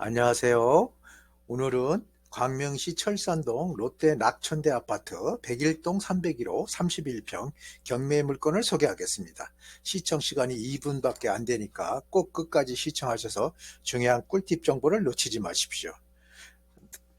안녕하세요. 오늘은 광명시 철산동 롯데 낙천대 아파트 101동 301호 31평 경매 물건을 소개하겠습니다. 시청 시간이 2분밖에 안 되니까 꼭 끝까지 시청하셔서 중요한 꿀팁 정보를 놓치지 마십시오.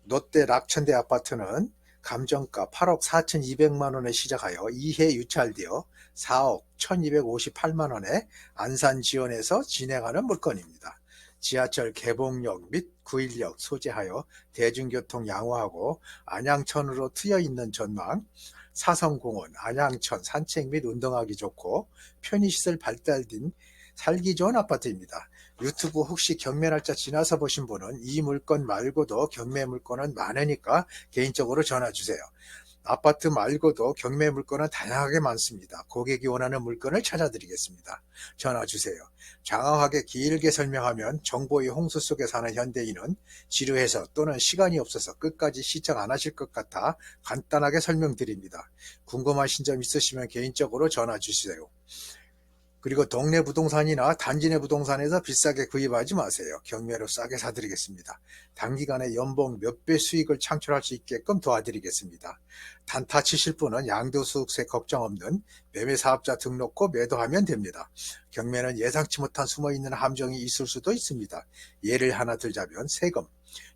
롯데 낙천대 아파트는 감정가 8억 4,200만 원에 시작하여 2회 유찰되어 4억 1,258만 원에 안산 지원에서 진행하는 물건입니다. 지하철 개봉역 및 9일역 소재하여 대중교통 양호하고 안양천으로 트여 있는 전망, 사성공원, 안양천 산책 및 운동하기 좋고 편의시설 발달된 살기 좋은 아파트입니다. 유튜브 혹시 경매 날짜 지나서 보신 분은 이 물건 말고도 경매 물건은 많으니까 개인적으로 전화 주세요. 아파트 말고도 경매 물건은 다양하게 많습니다. 고객이 원하는 물건을 찾아드리겠습니다. 전화 주세요. 장황하게 길게 설명하면 정보의 홍수 속에 사는 현대인은 지루해서 또는 시간이 없어서 끝까지 시청 안 하실 것 같아 간단하게 설명드립니다. 궁금하신 점 있으시면 개인적으로 전화 주세요. 그리고 동네 부동산이나 단지 내 부동산에서 비싸게 구입하지 마세요. 경매로 싸게 사드리겠습니다. 단기간에 연봉 몇 배 수익을 창출할 수 있게끔 도와드리겠습니다. 단타 치실 분은 양도소득세 걱정 없는 매매 사업자 등록 후 매도하면 됩니다. 경매는 예상치 못한 숨어있는 함정이 있을 수도 있습니다. 예를 하나 들자면 세금,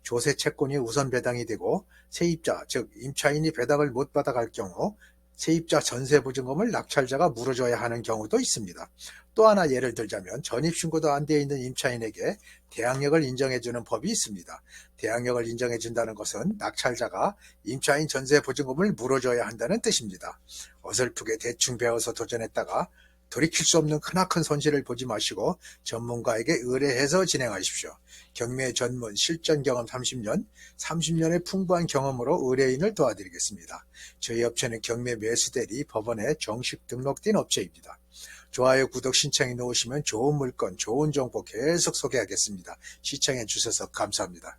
조세 채권이 우선 배당이 되고 세입자, 즉 임차인이 배당을 못 받아갈 경우 세입자 전세보증금을 낙찰자가 물어줘야 하는 경우도 있습니다. 또 하나 예를 들자면 전입신고도 안 되어 있는 임차인에게 대항력을 인정해주는 법이 있습니다. 대항력을 인정해준다는 것은 낙찰자가 임차인 전세보증금을 물어줘야 한다는 뜻입니다. 어설프게 대충 배워서 도전했다가 돌이킬 수 없는 크나큰 손실을 보지 마시고 전문가에게 의뢰해서 진행하십시오. 경매 전문 실전 경험 30년, 30년의 풍부한 경험으로 의뢰인을 도와드리겠습니다. 저희 업체는 경매 매수 대리 법원에 정식 등록된 업체입니다. 좋아요, 구독 신청해 놓으시면 좋은 물건, 좋은 정보 계속 소개하겠습니다. 시청해 주셔서 감사합니다.